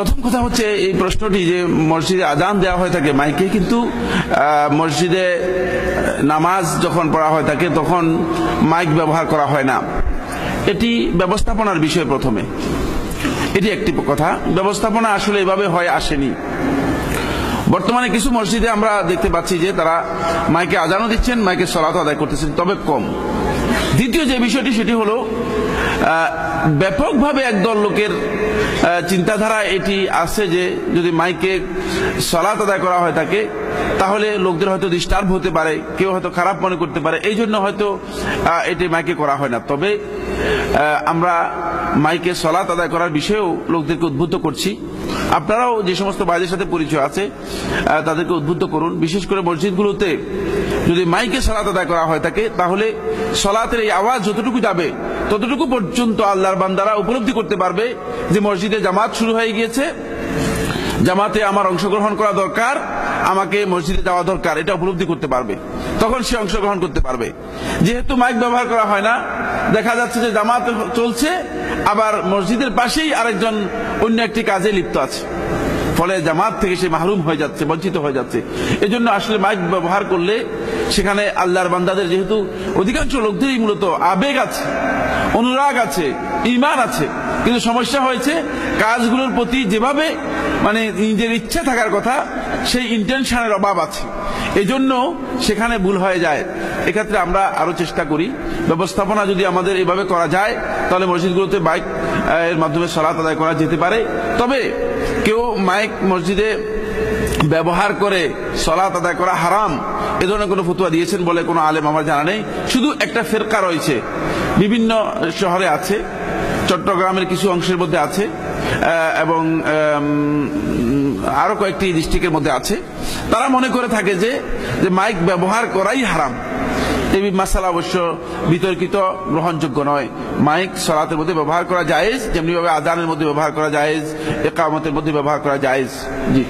প্রথম কথা হচ্ছে এই প্রশ্নটি যে মসজিদে আজান দেওয়া হয়ে থাকে মাইকে, কিন্তু মসজিদে নামাজ যখন পড়া হয় থাকে, তখন মাইক ব্যবহার করা হয় না। এটি ব্যবস্থাপনার বিষয় প্রথমে। এটি একটি কথা। ব্যবস্থাপনা আসলে এভাবে হয়, আসেনি। বর্তমানে কিছু মসজিদে আমরা দেখতে পাচ্ছি যে তারা মাইকে আজানও দিচ্ছেন, মাইকে সলাত আদায় করতেছেন, তবে কম। দ্বিতীয় যে বিষয়টি, সেটি হলো ব্যাপকভাবে একদল লোকের চিন্তাধারা এটি আছে যে যদি মাইকে সলাত আদায় করা হয় থাকে তাহলে লোকদের হয়তো ডিস্টার্ব হতে পারে, কেউ হয়তো খারাপ মনে করতে পারে, এই জন্য হয়তো এটি মাইকে করা হয় না। তবে আমরা মাইকে সলাত আদায় করার বিষয়েও লোকদেরকে উদ্বুদ্ধ করছি। আপনারাও যে সমস্ত ভাইদের সাথে পরিচয় আছে তাদেরকে উদ্বুদ্ধ করুন। বিশেষ করে মসজিদগুলোতে যদি মাইকে সলাত আদায় করা হয় থাকে তাহলে সলাতের এই আওয়াজ যতটুকু যাবে, ততটুকু পর্যন্ত আল্লাহর বান্দারা উপলব্ধি করতে পারবে যে মসজিদে জামাত শুরু হয়ে গিয়েছে। জামাতে আমার অংশগ্রহণ করা দরকার, আমাকে মসজিদে যাওয়া দরকার, এটা উপলব্ধি করতে পারবে। তখন সে অংশগ্রহণ করতে পারবে। যেহেতু মাইক ব্যবহার করা হয় না, দেখা যাচ্ছে যে জামাত চলছে, আবার মসজিদের পাশেই আরেকজন অন্য একটি কাজে লিপ্ত আছে। ফলে জামাত থেকে সে মাহরুম হয়ে যাচ্ছে, বঞ্চিত হয়ে যাচ্ছে। এজন্য আসলে মাইক ব্যবহার করলে সেখানে আল্লাহর বান্দাদের যেহেতু অধিকাংশ লোকদেরই মূলত আবেগ আছে, অনুরাগ আছে ইমান আছে। কিন্তু সমস্যা হয়েছে, কাজগুলোর প্রতি যেভাবে মানে নিজের ইচ্ছে থাকার কথা, সেই ইন্টেনশনের অভাব আছে। এই জন্য সেখানে ভুল হয়ে যায়। এক্ষেত্রে আমরা আরও চেষ্টা করি। ব্যবস্থাপনা যদি আমাদের এভাবে করা যায়, তাহলে মসজিদগুলোতে বাইক, এর মাধ্যমে সলাত আদায় করা যেতে পারে। তবে কেউ মাইক মসজিদে ব্যবহার করে সলাত আদায় করা হারাম, এ ধরনের কোনো ফতুয়া দিয়েছেন বলে কোনো আলেম আমার জানা নেই। শুধু একটা ফেরকা রয়েছে, বিভিন্ন শহরে আছে, চট্টগ্রামের কিছু অংশের মধ্যে আছে এবং আরও কয়েকটি ডিস্ট্রিক্টের মধ্যে আছে। তারা মনে করে থাকে যে মাইক ব্যবহার করাই হারাম। এই মাসালা অবশ্য বিতর্কিত, গ্রহণযোগ্য নয়। মাইক সলাতের মধ্যে ব্যবহার করা জায়েজ যেমনি ভাবে আদানের মধ্যে ব্যবহার করা জায়েজ, একামতের মধ্যে ব্যবহার করা জায়েজ। জি।